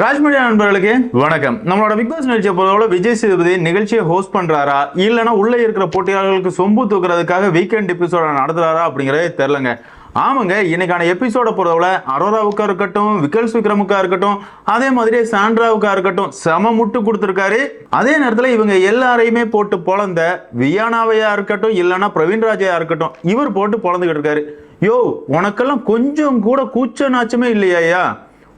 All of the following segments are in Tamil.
ராஜ்மீடியா நண்பர்களுக்கு வணக்கம். நம்மளோட பிக் பாஸ் நிகழ்ச்சியை பொறுத்தவரை விஜய் சேதுபதி நிகழ்ச்சியை ஹோஸ்ட் பண்றாரா? இல்லைன்னா உள்ளே இருக்கிற போட்டியாளர்களுக்கு சொம்பு தூக்குறதுக்காக வீக்கெண்ட் எபிசோட நடத்துறாரா அப்படிங்கிறதே தெரிலங்க ஆமாங்க இன்னைக்கான எபிசோட பொறுத்தவரை அரோராவுக்கா இருக்கட்டும் விக்கல்ஸ் விக்ரமுக்கா இருக்கட்டும் அதே மாதிரி சாண்ட்ராவுக்கா இருக்கட்டும் செம முட்டு கொடுத்துருக்காரு. அதே நேரத்தில் இவங்க எல்லாரையுமே போட்டு பொழந்த வியானாவையா இருக்கட்டும் இல்லைன்னா பிரவீன் ராஜையா இருக்கட்டும் இவர் போட்டு பொழந்துகிட்டு இருக்காரு. யோ உனக்கெல்லாம் கொஞ்சம் கூட கூச்ச நாச்சமே இல்லையாயா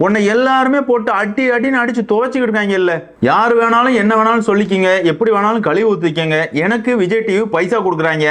உன்னை எல்லாருமே போட்டு அடி அடின்னு அடிச்சு துவைச்சிக்கிட்டு இருக்காங்க இல்லை? யார் வேணாலும் என்ன வேணாலும் சொல்லிக்கிங்க எப்படி வேணாலும் கழுவி ஊற்றிக்கங்க எனக்கு விஜய் டிவி பைசா கொடுக்குறாங்க.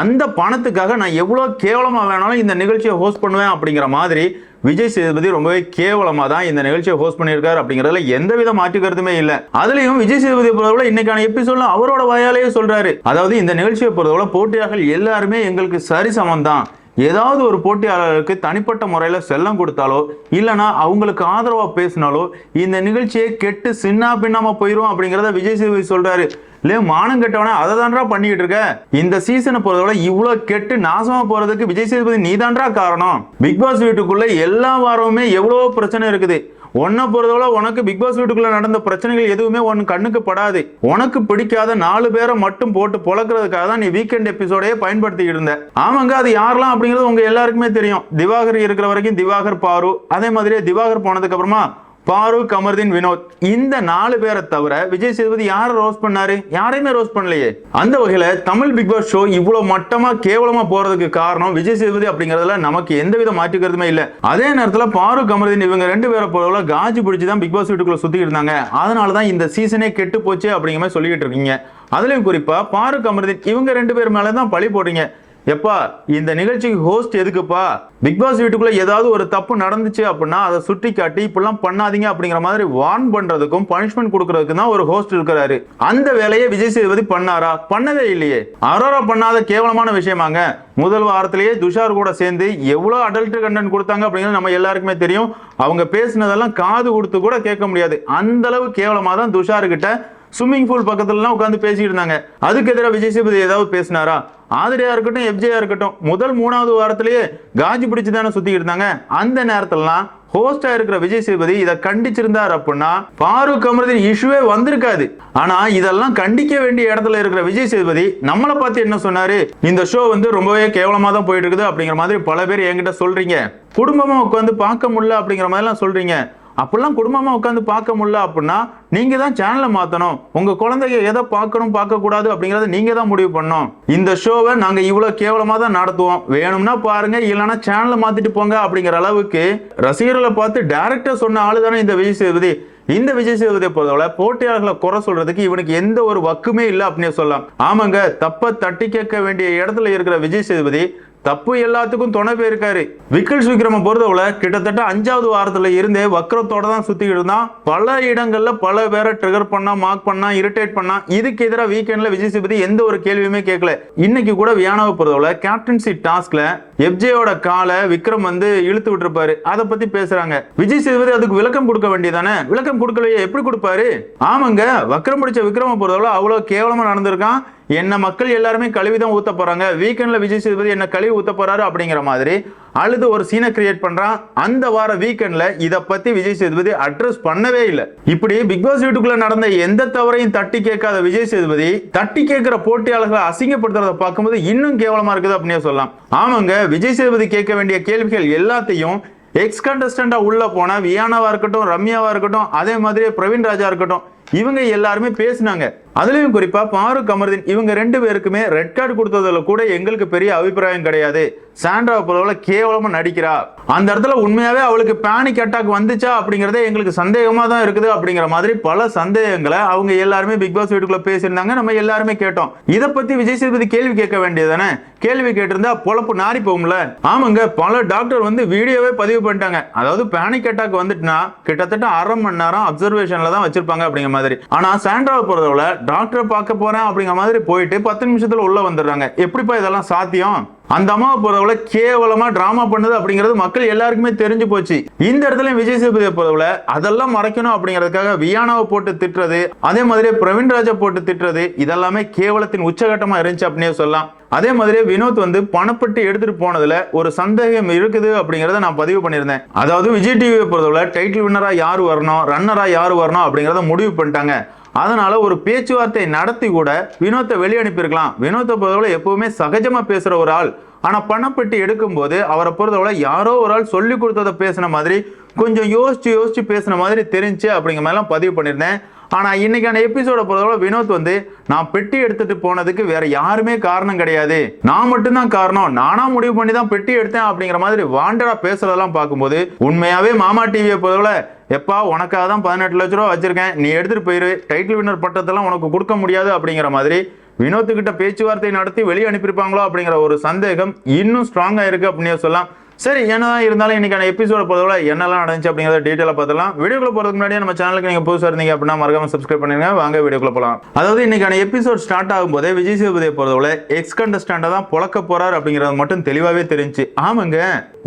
அந்த பணத்துக்காக நான் எவ்வளோ கேவலமாக வேணாலும் இந்த நிகழ்ச்சியை ஹோஸ்ட் பண்ணுவேன் அப்படிங்கிற மாதிரி விஜய் சேதுபதி ரொம்பவே கேவலமாக தான் இந்த நிகழ்ச்சியை ஹோஸ்ட் பண்ணியிருக்காரு அப்படிங்கிறதுல எந்தவித மாற்று கருத்துமே இல்லை. அதுலேயும் விஜய் சேதுபதி பொறுத்தவரை இன்னைக்கான எபிசோட்ல அவரோட வாயாலேயே சொல்றாரு. அதாவது இந்த நிகழ்ச்சியை பொறுத்தவரை போட்டியாளர்கள் எல்லாருமே எங்களுக்கு சரிசமம் தான் ஏதாவது ஒரு போட்டியாளருக்கு தனிப்பட்ட முறையில் செல்லம் கொடுத்தாலோ இல்லைனா அவங்களுக்கு ஆதரவாக பேசினாலோ இந்த நிகழ்ச்சியை கெட்டு சின்ன பின்னாம போயிடும் அப்படிங்கிறத விஜய் சேதுபதி சொல்கிறாரு லே மானம் கெட்டவனே அதை தான்டா பண்ணிக்கிட்டு இருக்க. இந்த சீசனை பொறுத்தவரை இவ்வளோ கெட்டு நாசமா போறதுக்கு விஜய் சேதுபதி நீ தான்டா காரணம். பிக் பாஸ் வீட்டுக்குள்ள எல்லா வாரமுமே எவ்வளோ பிரச்சனை இருக்குது. உன்னை பொறுத்தவரை உனக்கு பிக் பாஸ் வீட்டுக்குள்ள நடந்த பிரச்சனைகள் எதுவுமே உன் கண்ணுக்கு படாது. உனக்கு பிடிக்காத நாலு பேரை மட்டும் போட்டு பொழக்கிறதுக்காக தான் நீ வீக்கெண்ட் எபிசோடையே பயன்படுத்திக்கிட்டு இருந்த. ஆமாங்க அது யாரெல்லாம் அப்படிங்கிறது உங்க எல்லாருக்குமே தெரியும். திவாகர் இருக்கிற வரைக்கும் திவாகர் பாரு. அதே மாதிரியே திவாகர் போனதுக்கு அப்புறமா பாரூக் அமர்தீன் வினோத். இந்த நாலு பேரை தவிர விஜய் சேதுபதி யாரை ரோஸ் பண்ணாரு? யாரையுமே ரோஸ் பண்ணலையே. அந்த வகையில தமிழ் பிக் பாஸ் ஷோ இவ்வளவு மட்டமா கேவலமா போறதுக்கு காரணம் விஜய் சேதுபதி அப்படிங்கறதுல நமக்கு எந்த வித மாற்றிக்கிறதுமே இல்ல. அதே நேரத்துல பாரூக் கமர்தீன் இவங்க ரெண்டு பேரை போல காஜி பிடிச்சி தான் பிக் பாஸ் வீட்டுக்குள்ள சுத்திட்டு இருந்தாங்க. அதனாலதான் இந்த சீசனே கெட்டு போச்சு அப்படிங்கிற மாதிரி சொல்லிக்கிட்டு இருக்கீங்க. அதுலயும் குறிப்பா பாரூக் அமர்தீன் இவங்க ரெண்டு பேர் மேலதான் பழி போடுறீங்க. எப்பா இந்த நிகழ்ச்சிக்கு ஹோஸ்ட் எதுக்குப்பா? பிக் பாஸ் வீட்டுக்குள்ள ஏதாவது ஒரு தப்பு நடந்துச்சு அப்படின்னா அதை சுட்டி காட்டி இப்படிலாம் பண்ணாதீங்க அப்படிங்கிற மாதிரி வார்ன் பண்றதுக்கும் பனிஷ்மெண்ட் கொடுக்கறதுக்கு தான் ஒரு ஹோஸ்ட் இருக்கிறாரு. அந்த வேலையை விஜய் சேதுபதி பண்ணாரா? பண்ணதே இல்லையே. அரோரா பண்ணாத கேவலமான விஷயமாங்க. முதல் வாரத்திலேயே துஷார் கூட சேர்ந்து எவ்வளவு அடல்ட் கண்டென்ட் கொடுத்தாங்க அப்படிங்கிறது நம்ம எல்லாருக்குமே தெரியும். அவங்க பேசினதெல்லாம் காது கொடுத்து கூட கேட்க முடியாது. அந்த அளவு கேவலமா தான் துஷார்கிட்ட ஸ்விம்மிங் பூல் பக்கத்துலலாம் உட்காந்து பேசிட்டு இருந்தாங்க. அதுக்கு எதிராக விஜய் சேதுபதி ஏதாவது பேசினாரா? ஆதிரியா இருக்கட்டும் எப்ஜேயா இருக்கட்டும் முதல் மூணாவது வாரத்திலேயே காஜி பிடிச்சு தானே சுத்திக்கிட்டு இருந்தாங்க. அந்த நேரத்துலலாம் ஹோஸ்டா இருக்கிற விஜய் சேதுபதி இதை கண்டிச்சிருந்தார் அப்படின்னா பாரூக் அமர்தின் இஷ்யூவே வந்திருக்காது. ஆனா இதெல்லாம் கண்டிக்க வேண்டிய இடத்துல இருக்கிற விஜய் சேதுபதி நம்மளை பார்த்து என்ன சொன்னாரு? இந்த ஷோ வந்து ரொம்பவே கேவலமா தான் போயிட்டு இருக்குது அப்படிங்கிற மாதிரி பல பேர் என்கிட்ட சொல்றீங்க. குடும்பமா உட்காந்து பார்க்க முடியல அப்படிங்கிற மாதிரிலாம் சொல்றீங்க. அப்படிலாம் குடும்பமாக உட்காந்து பார்க்க முடியல அப்படின்னா நீங்கள் தான் சேனலை மாற்றணும் உங்கள் குழந்தைய எதை பார்க்கணும் பார்க்கக்கூடாது அப்படிங்கிறத நீங்கள் தான் முடிவு பண்ணணும். இந்த ஷோவை நாங்கள் இவ்வளோ கேவலமாக தான் நடத்துவோம். வேணும்னா பாருங்கள் இல்லைன்னா சேனலை மாற்றிட்டு போங்க அப்படிங்கிற அளவுக்கு ரசிகர்களை பார்த்து டைரக்டர் சொன்ன ஆளு தானே இந்த விஜய் சேதுபதி. இந்த விஜய் சேதுபதியை பொறுத்தவரை போட்டியாளர்களை குறை சொல்றதுக்கு இவனுக்கு எந்த ஒரு வக்குமே இல்லை அப்படின்னு சொல்லலாம். ஆமாங்க தப்ப தட்டி கேட்க வேண்டிய இடத்துல இருக்கிற விஜய் சேதுபதி தப்பு எல்லாத்துக்கும் துணை போயிருக்காரு விக்கல் விக்ரம பொறுத்தவரை கிட்டத்தட்ட அஞ்சாவது வாரத்துல இருந்தே வக்கரத்தோட தான் சுத்திக்கிட்டு இருந்தான். பல இடங்கள்ல பல பேரை ட்ரிகர் பண்ணா மார்க் பண்ணா இரிட்டேட் பண்ணா இதுக்கு எதிராக வீக்கெண்ட்ல விஜய் சேதுபதி எந்த ஒரு கேள்வியுமே கேட்கல. இன்னைக்கு கூட வியானாவை பொறுத்தவரை கேப்டன்சி டாஸ்க்ல எப்ஜேயோட காலை விக்ரம் வந்து இழுத்து விட்டுருப்பாரு. அதை பத்தி பேசுறாங்க. விஜய் சேதுபதி அதுக்கு விளக்கம் கொடுக்க வேண்டியதானே விளக்கம் கொடுக்கலையே எப்படி கொடுப்பாரு? ஆமாங்க வக்ரம் பிடிச்ச விக்ரம பொறுத்தவரை அவ்வளவு கேவலமா நடந்திருக்கான். என்ன மக்கள் எல்லாருமே கழுவி தான் ஊத்த போறாங்க. வீக்கெண்ட்ல விஜய் சேதுபதி என்ன கழுவி ஊத்த போறாரு அப்படிங்கிற மாதிரி அழுது ஒரு சீனை கிரியேட் பண்றான். அந்த வார வீக்கெண்ட்ல இதை பத்தி விஜய் சேதுபதி அட்ரஸ் பண்ணவே இல்லை. இப்படி பிக் பாஸ் வீட்டுக்குள்ள நடந்த எந்த தவறையும் தட்டி கேட்காத விஜய் சேதுபதி தட்டி கேட்கிற போட்டியாளர்களை அசிங்கப்படுத்துறதை பார்க்கும்போது இன்னும் கேவலமா இருக்குது அப்படின்னே சொல்லலாம். ஆமாங்க விஜய் சேதுபதி கேட்க வேண்டிய கேள்விகள் எல்லாத்தையும் எக்ஸ் கண்டஸ்டண்டா உள்ள போன வியானாவா இருக்கட்டும் ரம்யாவா இருக்கட்டும் அதே மாதிரியே பிரவீன் ராஜா இருக்கட்டும் இவங்க எல்லாருமே பேசினாங்க. அதுலேயும் குறிப்பாக பாருக் அமர்தீன் இவங்க ரெண்டு பேருக்குமே ரெட் கார்டு கொடுத்ததுல கூட எங்களுக்கு பெரிய அபிப்பிராயம் கிடையாது. சாண்ட்ரா போலவில் கேவலமாக நடிக்கிறா. அந்த இடத்துல உண்மையாகவே அவளுக்கு பேனிக் அட்டாக் வந்துச்சா அப்படிங்கிறதே எங்களுக்கு சந்தேகமாக தான் இருக்குது அப்படிங்கிற மாதிரி பல சந்தேகங்களை அவங்க எல்லாருமே பிக் பாஸ் வீட்டுக்குள்ளே பேசியிருந்தாங்க. நம்ம எல்லாருமே கேட்டோம். இதை பற்றி விஜய் சேதுபதி கேள்வி கேட்க வேண்டியதானே கேள்வி கேட்டிருந்தா பொழப்பு நாரி போகும்ல. ஆமாங்க பல டாக்டர் வந்து வீடியோவே பதிவு பண்ணிட்டாங்க. அதாவது பேனிக் அட்டாக் வந்துட்டுனா கிட்டத்தட்ட அரை மணி நேரம் அப்சர்வேஷனில் தான் வச்சிருப்பாங்க அப்படிங்கிற மாதிரி. ஆனால் சாண்ட்ராவை பொறுத்தவரை டாக்டரை பார்க்க போறேன் அப்படிங்கிற மாதிரி போயிட்டு பத்து நிமிஷத்துல உள்ள வந்துடுறாங்க. எப்படிப்பா இதெல்லாம் சாத்தியம்? அந்த அம்மாவை பொறுத்தவரை கேவலமா டிராமா பண்ணுது அப்படிங்கிறது மக்கள் எல்லாருக்குமே தெரிஞ்சு போச்சு. இந்த இடத்துல விஜய் சேதுபதியை பொறுத்தவரை அதெல்லாம் மறைக்கணும் அப்படிங்கிறதுக்காக வியானாவை போட்டு திட்டுறது அதே மாதிரி பிரவீன் ராஜா போட்டு திட்டுறது இதெல்லாமே கேவலத்தின் உச்சகட்டமா இருந்துச்சு அப்படின்னே சொல்லலாம். அதே மாதிரி வினோத் வந்து பணப்பட்டு எடுத்துட்டு போனதுல ஒரு சந்தேகம் இருக்குது அப்படிங்கறத நான் பதிவு பண்ணியிருந்தேன். அதாவது விஜய் டிவியை பொறுத்தவரை டைட்டில் வின்னரா யார் வரணும் ரன்னரா யார் வரணும் அப்படிங்கறத முடிவு பண்ணிட்டாங்க. அதனால ஒரு பேச்சுவார்த்தை நடத்தி கூட வினோத்தை வெளியனுப்பியிருக்கலாம். வினோத்தை பொறுத்தவரை எப்பவுமே சகஜமா பேசுற ஒரு ஆள். ஆனா பணப்பட்டி எடுக்கும்போது அவரை பொறுத்தவரை யாரோ ஒரு ஆள் சொல்லி கொடுத்ததை பேசின மாதிரி கொஞ்சம் யோசிச்சு யோசிச்சு பேசின மாதிரி தெரிஞ்சு அப்படிங்கிற மாதிரிலாம் பதிவு பண்ணியிருந்தேன். ஆனால் இன்னைக்கான எபிசோட பொறுத்தவரை வினோத் வந்து நான் பெட்டி எடுத்துட்டு போனதுக்கு வேற யாருமே காரணம் கிடையாது. நான் மட்டும்தான் காரணம். நானா முடிவு பண்ணி தான் பெட்டி எடுத்தேன் அப்படிங்கிற மாதிரி வாண்டடா பேசுறதெல்லாம் பார்க்கும்போது உண்மையாவே மாமா டிவியை பொறுத்தவரை எப்பா உனக்காக தான் பதினெட்டு லட்ச ரூபா வச்சிருக்கேன். நீ எடுத்துட்டு போயிரு. டைட்டில் வின்னர் பட்டத்தெல்லாம் உனக்கு கொடுக்க முடியாது அப்படிங்கிற மாதிரி வினோத்துக்கிட்ட பேச்சுவார்த்தை நடத்தி வெளியே அனுப்பியிருப்பாங்களோ அப்படிங்கிற ஒரு சந்தேகம் இன்னும் ஸ்ட்ராங்காக இருக்குது அப்படின்னு சொல்லலாம். சரி என்னதான் இருந்தாலும் இன்னைக்கான எபிசோட பொறுத்தவரை என்னெல்லாம் நடந்துச்சு அப்படிங்கிறத டீட்டெயிலாக பார்த்துலாம் வீடியோக்குள்ள போகிறதுக்கு முன்னாடி நம்ம சேனலுக்கு நீங்கள் புதுசாக இருந்தீங்க அப்படின்னா மறக்காம சப்ஸ்கிரைப் பண்ணிருங்க. வாங்க வீடியோக்குள்ள போகலாம் அதாவது இன்னைக்கான எபிசோட் ஸ்டார்ட் ஆகும்போதே விஜய் சேதுபதியை பொறுத்தவரை எக்ஸ் கண்டஸ்டாண்டா தான் புழக்க போறாரு அப்படிங்கிறது மட்டும் தெளிவாகவே தெரிஞ்சு ஆமாங்க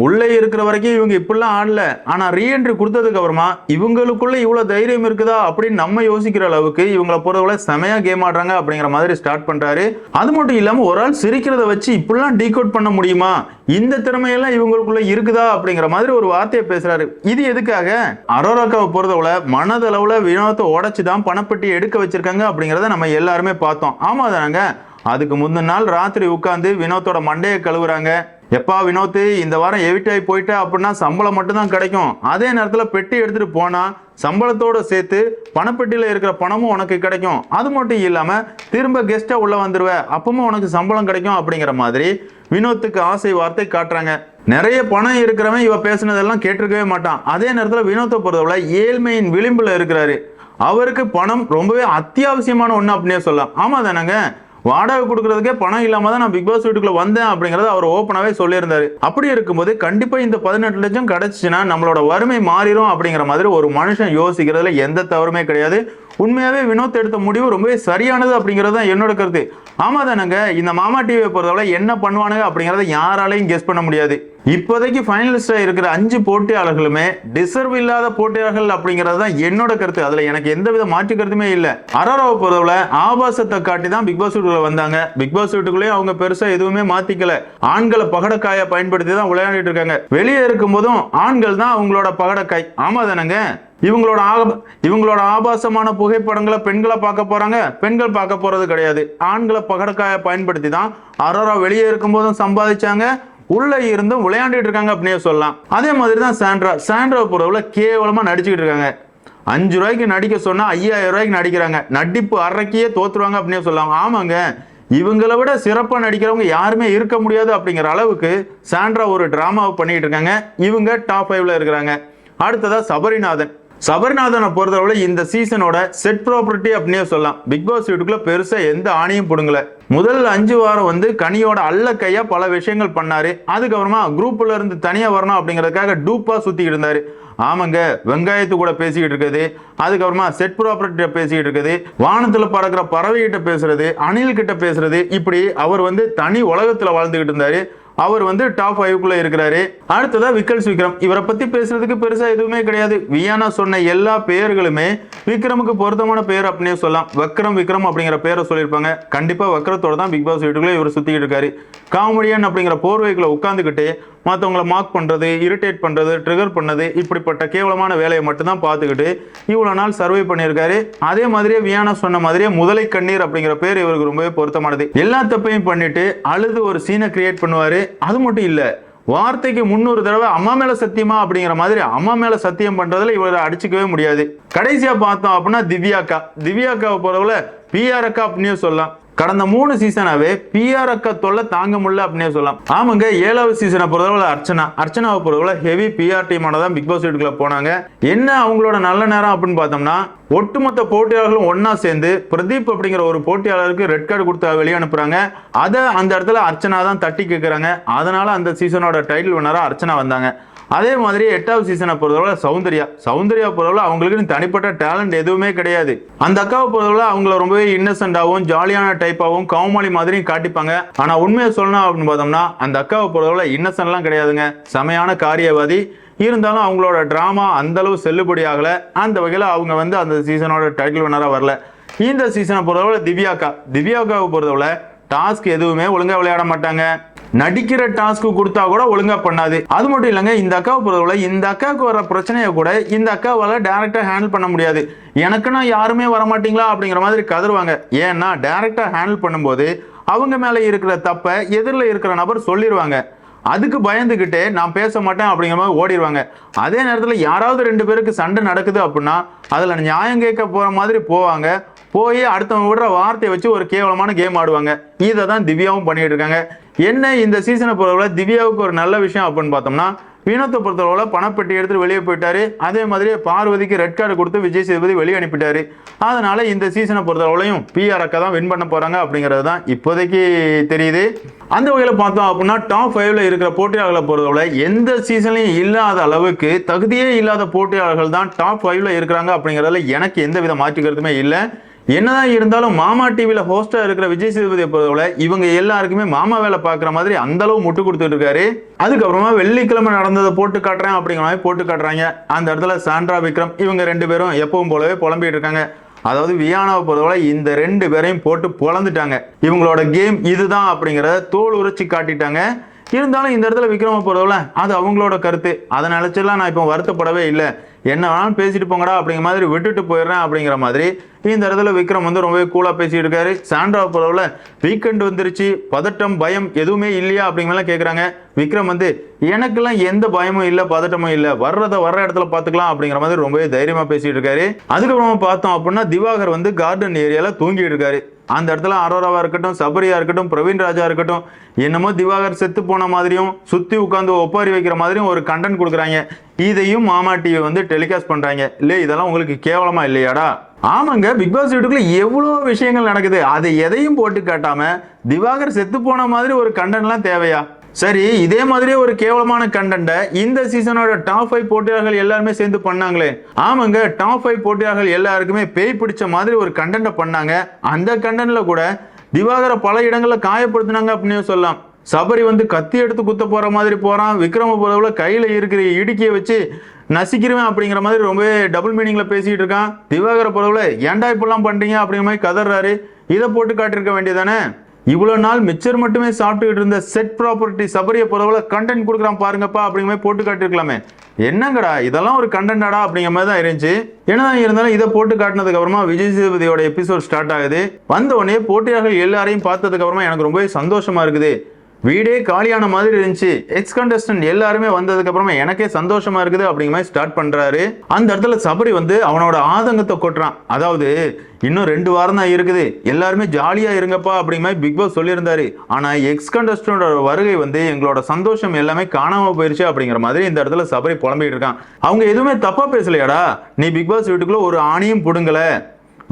உள்ளே இருக்கிற வரைக்கும் இவங்க இப்படிலாம் ஆடல. ஆனால் ரீஎன்ட்ரி கொடுத்ததுக்கு அப்புறமா இவங்களுக்குள்ள இவ்வளோ தைரியம் இருக்குதா அப்படின்னு நம்ம யோசிக்கிற அளவுக்கு இவங்களை பொறுத்தவரை செமையா கேம் ஆடுறாங்க அப்படிங்கிற மாதிரி ஸ்டார்ட் பண்ணுறாரு அது மட்டும் இல்லாமல் ஒரு ஆள் சிரிக்கிறத வச்சு இப்படிலாம் டீகோட் பண்ண முடியுமா? இந்த திறமையெல்லாம் இவங்களுக்குள்ள இருக்குதா அப்படிங்கிற மாதிரி ஒரு வார்த்தையை பேசுறாரு. இது எதுக்காக? அரோராக்காவை பொறுத்தவரை மனதளவுல வினோதத்தை உடச்சு தான் பணப்பட்டி எடுக்க வச்சிருக்காங்க அப்படிங்கிறத நம்ம எல்லாருமே பார்த்தோம். ஆமா தானங்க? அதுக்கு முந்தின நாள் ராத்திரி உட்காந்து வினோத்தோட மண்டையை கழுவுறாங்க. எப்பா வினோத்து இந்த வாரம் எவிட் ஆகி போயிட்ட அப்படின்னா சம்பளம் மட்டும்தான் கிடைக்கும். அதே நேரத்தில் பெட்டி எடுத்துட்டு போனா சம்பளத்தோடு சேர்த்து பணப்பெட்டியில் இருக்கிற பணமும் உனக்கு கிடைக்கும். அது மட்டும் இல்லாமல் திரும்ப கெஸ்ட்டாக உள்ளே வந்துடுவேன் அப்பவும் உனக்கு சம்பளம் கிடைக்கும் அப்படிங்கிற மாதிரி வினோத்துக்கு ஆசை வார்த்தை காட்டுறாங்க. நிறைய பணம் இருக்கிறவன் இவ பேசுனதெல்லாம் கேட்டிருக்கவே மாட்டான். அதே நேரத்தில் வினோத்தை பொறுத்தவரை ஏழ்மையின் விளிம்பில் இருக்கிறாரு. அவருக்கு பணம் ரொம்பவே அத்தியாவசியமான ஒன்று அப்படின்னே சொல்லலாம். ஆமாம் தானங்க? வாடகை கொடுக்கறதுக்கே பணம் இல்லாம தான் நான் பிக் பாஸ் வீட்டுக்குள்ள வந்தேன் அப்படிங்கறத அவர் ஓப்பனாவே சொல்லியிருந்தாரு. அப்படி இருக்கும்போது கண்டிப்பா இந்த பதினெட்டு லட்சம் கிடைச்சுன்னா நம்மளோட வறுமை மாறிடும் அப்படிங்கிற மாதிரி ஒரு மனுஷன் யோசிக்கிறதுல எந்த தவறுமே கிடையாது. உண்மையாகவே வினோத் எடுத்த முடிவு ரொம்பவே சரியானது அப்படிங்கிறது தான் என்னோட கருத்து. ஆமா தானங்க இந்த மாமா டிவியை பொறுத்தவரை என்ன பண்ணுவானுங்க அப்படிங்கிறத யாராலையும் கெஸ் பண்ண முடியாது. இப்போதைக்கு ஃபைனலிஸ்டாக இருக்கிற அஞ்சு போட்டியாளர்களுமே டிசர்வ் இல்லாத போட்டியாளர்கள் அப்படிங்கிறது தான் என்னோட கருத்து. அதில் எனக்கு எந்தவித மாற்று கருத்துமே இல்லை. அரோராவை பொறுத்தவரை ஆபாசத்தை காட்டி தான் பிக் பாஸ் வீட்டுக்குள்ள வந்தாங்க. பிக் பாஸ் வீட்டுக்குள்ளேயும் அவங்க பெருசாக எதுவுமே மாற்றிக்கல ஆண்களை பகடக்காயை பயன்படுத்தி தான் விளையாடிட்டு இருக்காங்க. வெளியே இருக்கும் போதும் ஆண்கள் தான் அவங்களோட பகடக்காய். ஆமாம் தானங்க? இவங்களோட ஆக- இவங்களோட ஆபாசமான புகைப்படங்களை பெண்களை பார்க்க போறாங்க. பெண்கள் பார்க்க போறது கிடையாது. ஆண்களை பகடக்காய பயன்படுத்தி தான் அரோரா வெளியே இருக்கும்போதும் சம்பாதிச்சாங்க. உள்ள இருந்தும் விளையாண்டுட்டு இருக்காங்க அப்படின்னே சொல்லலாம். அதே மாதிரி தான் சாண்ட்ரா. சாண்ட்ரா பொறுத்தவரை கேவலமா நடிச்சுக்கிட்டு இருக்காங்க. அஞ்சு ரூபாய்க்கு நடிக்க சொன்னா ஐயாயிரம் ரூபாய்க்கு நடிக்கிறாங்க. நடிப்பு அரைக்கியே தோத்துருவாங்க அப்படின்னு சொல்லலாம். ஆமாங்க. இவங்களை விட சிறப்பாக நடிக்கிறவங்க யாருமே இருக்க முடியாது அப்படிங்கிற அளவுக்கு சாண்ட்ரா ஒரு டிராமாவை பண்ணிட்டு இருக்காங்க. இவங்க டாப் ஃபைவ்ல இருக்கிறாங்க. அடுத்ததா சபரிநாதன். சபரிநாதனை பொறுத்தவரை இந்த சீசனோட செட் ப்ராப்பர்ட்டி அப்படின்னே சொல்லலாம். பிக் பாஸ் வீட்டுக்குள்ள பெருசா எந்த ஆணையும் பிடுங்கல. முதல் அஞ்சு வாரம் வந்து கனியோட அல்ல கையா பல விஷயங்கள் பண்ணாரு. அதுக்கப்புறமா குரூப்ல இருந்து தனியா வரணும் அப்படிங்கறதுக்காக டூப்பா சுத்திக்கிட்டு இருந்தாரு. ஆமாங்க வெங்காயத்து கூட பேசிக்கிட்டு இருக்குது. அதுக்கப்புறமா செட் ப்ராப்பர்ட்டிட்ட பேசிக்கிட்டு இருக்குது. வானத்தில் பறக்கிற பறவைகிட்ட பேசுறது அணில் கிட்ட பேசுறது. இப்படி அவர் வந்து தனி உலகத்துல வாழ்ந்துகிட்டு இருந்தாரு. அவர் வந்து டாப் ஃபைவ்க்குள்ளே இருக்கிறாரு. அடுத்ததா விக்கல்ஸ் விக்ரம். இவரை பற்றி பேசுறதுக்கு பெருசாக எதுவுமே கிடையாது. வியானா சொன்ன எல்லா பெயர்களுமே விக்ரமுக்கு பொருத்தமான பெயர் அப்படின்னே சொல்லலாம். வக்ரம் விக்ரம் அப்படிங்கிற பேரை சொல்லியிருப்பாங்க. கண்டிப்பாக வக்ரத்தோட தான் பிக் பாஸ் வீட்டுக்குள்ளே இவர் சுற்றிக்கிட்டு இருக்காரு. காமெடியன் அப்படிங்கிற போர்வைக்குள்ளே உட்காந்துக்கிட்டு மற்றவங்கள மார்க் பண்ணுறது இரிட்டேட் பண்ணுறது ட்ரிகர் பண்ணது இப்படிப்பட்ட கேவலமான வேலையை மட்டும்தான் பார்த்துக்கிட்டு இவ்வளோ நாள் சர்வே பண்ணியிருக்காரு. அதே மாதிரியே வியானா சொன்ன மாதிரியே முதலை கண்ணீர் அப்படிங்கிற பேர் இவருக்கு ரொம்பவே பொருத்தமானது. எல்லா தப்பையும் பண்ணிட்டு அழுது ஒரு சீனை கிரியேட் பண்ணுவார். அது மட்டும் இல்லை வார்த்தைக்கு முன்னூறு தடவை அம்மா மேல சத்தியமா அப்படிங்கிற மாதிரி அம்மா மேல சத்தியம் பண்றதுல இவரை அடிச்சுக்கவே முடியாது. கடைசியா பார்த்தோம் அப்படின்னா திவ்யாக்கா. திவ்யாக்காவை போறவங்கள பிஆர் அக்கா அப்படின்னு சொல்லலாம். கடந்த மூணு சீசனாவே பிஆர் அக்கா தொல்லை தாங்க முடியல அப்படின்னே சொல்லலாம். ஆமாங்க ஏழாவது சீசனை பொறுத்தவரை அர்ச்சனா. அர்ச்சனாவை பொறுத்தவரை ஹெவி பிஆர் டீமான தான் பிக் பாஸ் வீட்டுக்குள்ள போனாங்க. என்ன அவங்களோட நல்ல நேரம் அப்படின்னு பார்த்தோம்னா ஒட்டுமொத்த போட்டியாளர்களும் ஒன்னா சேர்ந்து பிரதீப் அப்படிங்கிற ஒரு போட்டியாளருக்கு ரெட் கார்டு கொடுத்து வெளியே அனுப்புறாங்க. அதை அந்த இடத்துல அர்ச்சனா தான் தட்டி கேட்குறாங்க அதனால அந்த சீசனோட டைட்டில் வினரா அர்ச்சனா வந்தாங்க. அதே மாதிரி எட்டாவது சீசனை பொறுத்தவரை சௌந்தர்யா. சௌந்தர்யா பொறுத்தவரை அவங்களுக்குன்னு தனிப்பட்ட டேலண்ட் எதுவுமே கிடையாது. அந்த அக்காவை பொறுத்தவரை அவங்கள ரொம்பவே இன்னசென்டாகவும் ஜாலியான டைப்பாகவும் கவுமாளி மாதிரியும் காட்டிப்பாங்க. ஆனால் உண்மையை சொல்லணும் அப்படின்னு பார்த்தோம்னா அந்த அக்காவை பொறுத்தவரை இன்னசென்ட்லாம் கிடையாதுங்க. செமையான காரியவாதி. இருந்தாலும் அவங்களோட ட்ராமா அந்த அளவு செல்லுபடி ஆகலை. அந்த வகையில் அவங்க வந்து அந்த சீசனோட டைட்டில் வினராக வரல. இந்த சீசனை பொறுத்தவரை திவ்யாக்கா. திவ்யாக்காவை பொறுத்தவரை டாஸ்க் எதுவுமே ஒழுங்காக விளையாட மாட்டாங்க. நடிக்கிற டாஸ்க் கொடுத்தா கூட ஒழுங்கா பண்ணாது. அது மட்டும் இல்லைங்க இந்த அக்காவை பொறுத்தவரை இந்த அக்காவுக்கு வர பிரச்சனையை கூட இந்த அக்காவால டேரக்டா ஹேண்டில் பண்ண முடியாது. எனக்குன்னா யாருமே வர மாட்டீங்களா அப்படிங்கிற மாதிரி கதருவாங்க ஏன்னா டேரக்டா ஹேண்டில் பண்ணும்போது அவங்க மேல இருக்கிற தப்பை எதிரில் இருக்கிற நபர் சொல்லிடுவாங்க அதுக்கு பயந்துக்கிட்டே நான் பேச மாட்டேன் அப்படிங்கிற மாதிரி ஓடிடுவாங்க அதே நேரத்தில் யாராவது ரெண்டு பேருக்கு சண்டை நடக்குது அப்படின்னா அதில் நியாயம் கேட்க போகிற மாதிரி போவாங்க. போய் அடுத்தவங்க விடுற வார்த்தையை வச்சு ஒரு கேவலமான கேம் ஆடுவாங்க. இதை தான் திவ்யாவும் பண்ணிட்டு இருக்காங்க. என்ன இந்த சீசனை பொறுத்தவரை திவ்யாவுக்கு ஒரு நல்ல விஷயம் அப்படின்னு பார்த்தோம்னா வினோத்தை பொறுத்தளவுல பணப்பெட்டி எடுத்து வெளியே போயிட்டாரு. அதே மாதிரி பார்வதிக்கு ரெட் கார்டு கொடுத்து விஜய் சேதுபதி வெளியே அனுப்பிட்டாரு. அதனால இந்த சீசனை பொறுத்தளவுலையும் பிஆர் அக்கா தான் வின் பண்ண போறாங்க அப்படிங்கிறது தான் இப்போதைக்கு தெரியுது. அந்த வகையில் பார்த்தோம் அப்படின்னா டாப் ஃபைவ்ல இருக்கிற போட்டியாளர்களை பொறுத்தவரை எந்த சீசன்லையும் இல்லாத அளவுக்கு தகுதியே இல்லாத போட்டியாளர்கள் தான் டாப் ஃபைவ்ல இருக்கிறாங்க அப்படிங்கிறதுல எனக்கு எந்த வித மாற்றுக்கிறதுமே இல்லை. என்னதான் இருந்தாலும் மாமா டிவியில ஹோஸ்டா இருக்கிற விஜய் சேதுபதியை பொறுத்தவரை இவங்க எல்லாருக்குமே மாமா வேலை பார்க்குற மாதிரி அந்த அளவு முட்டு கொடுத்துட்டு இருக்காரு. அதுக்கப்புறமா வெள்ளிக்கிழமை நடந்ததை போட்டு காட்டுறேன் அப்படிங்கிற மாதிரி போட்டு காட்டுறாங்க. அந்த இடத்துல சாண்ட்ரா விக்ரம் இவங்க ரெண்டு பேரும் எப்பவும் போலவே புலம்பிட்டு இருக்காங்க. அதாவது வியானாவை பொறுத்தவரை இந்த ரெண்டு பேரையும் போட்டு பொழந்துட்டாங்க இவங்களோட கேம் இதுதான் அப்படிங்கிறத தோல் உரைச்சி காட்டிட்டாங்க. இருந்தாலும் இந்த இடத்துல விக்ரம பொறுத்தவரை அது அவங்களோட கருத்து. அதை நினைச்செல்லாம் நான் இப்போ வருத்தப்படவே இல்லை. என்ன வேணாலும் பேசிட்டு போங்கடா அப்படிங்கிற மாதிரி விட்டுட்டு போயிடுறேன் அப்படிங்கிற மாதிரி இந்த இடத்துல விக்ரம் வந்து ரொம்பவே கூலாக பேசிட்டு இருக்காரு சாண்ட்ரா போலவில் வீக்கெண்ட் வந்துருச்சு. பதட்டம் பயம் எதுவுமே இல்லையா அப்படிங்கலாம் கேட்குறாங்க விக்ரம் வந்து எனக்கெல்லாம் எந்த பயமும் இல்லை பதட்டமும் இல்லை. வர்றதை வர்ற இடத்துல பார்த்துக்கலாம் அப்படிங்கிற மாதிரி ரொம்பவே தைரியமாக பேசிட்டு இருக்காரு. அதுக்கப்புறமா பார்த்தோம் அப்படின்னா திவாகர் வந்து கார்டன் ஏரியாவில் தூங்கிட்டு இருக்காரு. அந்த இடத்துல அரோராவாக இருக்கட்டும் சபரியா இருக்கட்டும் பிரவீன் ராஜா இருக்கட்டும் என்னமோ திவாகர் செத்து போன மாதிரியும் சுற்றி உட்காந்து ஒப்பாரி வைக்கிற மாதிரியும் ஒரு கண்டென்ட் கொடுக்குறாங்க. இதையும் மாமா டிவி வந்து டெலிகாஸ்ட் பண்ணுறாங்க இல்லை இதெல்லாம் உங்களுக்கு கேவலமாக இல்லையாடா? ஆமாங்க பிக் பாஸ் வீட்டுக்குள்ள எவ்வளோ விஷயங்கள் நடக்குது. அதை எதையும் போட்டு காட்டாமல் திவாகர் செத்து போன மாதிரி ஒரு கண்டென்ட்லாம் தேவையா? சரி இதே மாதிரி ஒரு கேவலமான கண்டென்ட்டை இந்த சீசனோட டாப் ஃபைவ் போட்டியாளர்கள் எல்லாருமே சேர்ந்து பண்ணாங்களே. ஆமாங்க டாப் ஃபைவ் போட்டியாளர்கள் எல்லாருக்குமே பேய் பிடிச்ச மாதிரி ஒரு கண்டென்ட்டை பண்ணாங்க. அந்த கண்டென்ட்ல கூட திவாகரை பல இடங்களில் காயப்படுத்தினாங்க அப்படின்னு சொல்லலாம். சபரி வந்து கத்தி எடுத்து குத்த போகிற மாதிரி போகிறான் விக்ரம பொறுத்தவரை கையில் இருக்கிற இடுக்கியை வச்சு நசிக்கிறவன் அப்படிங்கிற மாதிரி ரொம்பவே டபுள் மீனிங்கில் பேசிக்கிட்டு இருக்கான். திவாகர பொறுத்தவரை ஏன்டா இப்பெல்லாம் பண்ணுறீங்க அப்படிங்கிற மாதிரி கதறாரு இதை போட்டு காட்டியிருக்க வேண்டியதானே இவ்வளவு நாள் மிச்சர் மட்டுமே சாப்பிட்டுக்கிட்டு இருந்த செட் ப்ராப்பர்ட்டி சபரியை பொறுத்தவரை கண்டென்ட் கொடுக்குறான் பாருங்கப்பா அப்படிங்கிற மாதிரி போட்டு காட்டியிருக்கலாமே. என்னங்கடா இதெல்லாம் ஒரு கண்டென்டாடா அப்படிங்கிற மாதிரி தான் இருந்துச்சு. என்னதான் இருந்தாலும் இதை போட்டு காட்டினதுக்கு அப்புறமா விஜய் சேதுபதியோட எபிசோட் ஸ்டார்ட் ஆகுது. வந்த உடனே போட்டியாளர்கள் எல்லாரையும் பார்த்ததுக்கு அப்புறமா எனக்கு ரொம்பவே சந்தோஷமா இருக்குது. வீடே காலியான மாதிரி இருந்துச்சு. எக்ஸ் கண்டஸ்டன்ட் எல்லாருமே வந்ததுக்கு அப்புறமா எனக்கே சந்தோஷமா இருக்குது அப்படிங்கிற மாதிரி ஸ்டார்ட் பண்றாரு. அந்த இடத்துல சபரி வந்து அவனோட ஆதங்கத்தை கொட்டுறான். அதாவது இன்னும் ரெண்டு வாரம் தான் இருக்குது. எல்லாருமே ஜாலியா இருங்கப்பா அப்படிங்கிற மாதிரி பிக் பாஸ் சொல்லியிருந்தாரு. ஆனா எக்ஸ் கண்டஸ்டன்டோட வருகை வந்து எங்களோட சந்தோஷம் எல்லாமே காணாம போயிருச்சு அப்படிங்கிற மாதிரி இந்த இடத்துல சபரி புலம்பிட்டு இருக்கான். அவங்க எதுவுமே தப்பா பேசலையாடா? நீ பிக் பாஸ் வீட்டுக்குள்ள ஒரு ஆணியும் புடுங்கல.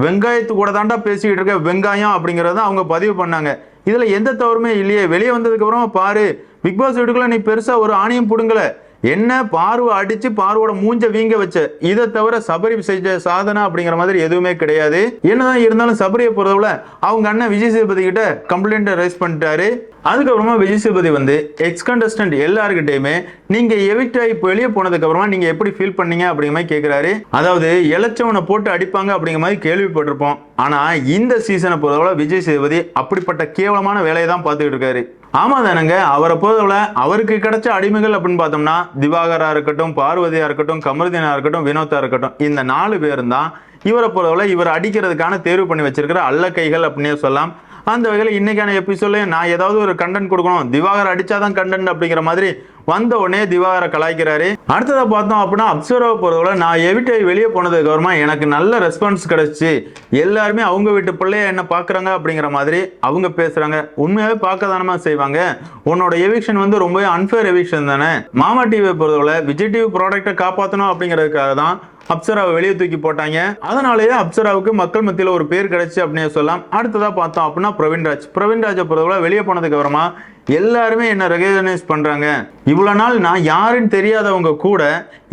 வெங்காயத்து கூட தாண்டா பேசிக்கிட்டு இருக்க. வெங்காயம் அப்படிங்கறத அவங்க பதிவு பண்ணாங்க. இதில் எந்த தவறுமே இல்லையே. வெளியே வந்ததுக்கப்புறம் பாரு பிக் பாஸ் வீட்டுக்குள்ளே நீ பெருசாக ஒரு ஆணியம் பிடுங்கலை. என்ன பார்வை அடிச்சு பார்வோட மூஞ்ச வீங்க வச்ச? இதை தவிர சபரி செஞ்ச சாதனை அப்படிங்கிற மாதிரி எதுவுமே கிடையாது. என்னதான் இருந்தாலும் சபரியை பொறுத்தவரை அவங்க அண்ணன் விஜய் சேதுபதி கிட்ட கம்ப்ளைண்ட் ரைஸ் பண்ணிட்டாரு. அதுக்கப்புறமா விஜய் சேதுபதி வந்து எக்ஸ் கண்டஸ்டன்ட் எல்லாருக்கிட்டையுமே நீங்க எவிக்ட் ஆகி வெளியே போனதுக்கு அப்புறமா நீங்க எப்படி ஃபீல் பண்ணீங்க அப்படிங்கிற மாதிரி கேட்கிறாரு அதாவது இளைச்சவனை போட்டு அடிப்பாங்க அப்படிங்கிற மாதிரி கேள்விப்பட்டிருப்போம். ஆனா இந்த சீசனை பொறுத்தவரை விஜய் சேதுபதி அப்படிப்பட்ட கேவலமான வேலையை தான் பார்த்துக்கிட்டு இருக்காரு. ஆமா தானங்க அவரை பொறுத்தவரை அவருக்கு கிடைச்ச அடிமைகள் அப்படின்னு பார்த்தோம்னா திவாகரா இருக்கட்டும் பார்வதியா இருக்கட்டும் கமருதினா இருக்கட்டும் வினோத்தா இருக்கட்டும் இந்த நாலு பேரும் தான் இவரை போலவில் இவர் அடிக்கிறதுக்கான தேர்வு பண்ணி வச்சிருக்கிற அல்ல கைகள் அப்படின்னே சொல்லலாம். அந்த வகையில் இன்னைக்கான எபிசோட்லையும் நான் ஏதாவது ஒரு கண்டென்ட் கொடுக்கணும். திவாகர் அடிச்சாதான் கண்டென்ட் அப்படிங்கிற மாதிரி வந்த உடனே திவாகரை கலாய்க்கிறாரு. அடுத்ததை பார்த்தோம் அப்படின்னா அப்சர்வ் பொறுத்தவரை நான் எவிட்டை வெளியே போனதுக்கு அப்புறமா எனக்கு நல்ல ரெஸ்பான்ஸ் கிடச்சி எல்லாருமே அவங்க வீட்டு பிள்ளைய என்ன பார்க்குறாங்க அப்படிங்கிற மாதிரி அவங்க பேசுகிறாங்க உண்மையாகவே பார்க்க தானமா செய்வாங்க. உன்னோட எவிக்ஷன் வந்து ரொம்பவே அன்ஃபேர் எவிக்ஷன் தானே. மாமா டிவியை பொறுத்தவரை விஜய் டிவி ப்ராடக்ட்டை காப்பாற்றணும் அப்படிங்கிறதுக்காக தான் அப்சராவை வெளியே தூக்கி போட்டாங்க. அதனாலேயே அப்சராவுக்கு மக்கள் மத்தியில் ஒரு பேர் கிடைச்சு அப்படின்னு சொல்லலாம். அடுத்ததாக பார்த்தோம் அப்படின்னா பிரவீன்ராஜ் பிரவீன்ராஜை பொறுத்தவரை வெளியே போனதுக்கு அப்புறமா எல்லாருமே என்னை ரெகனைஸ் பண்ணுறாங்க இவ்வளோ நாள் நான் யாருன்னு தெரியாதவங்க கூட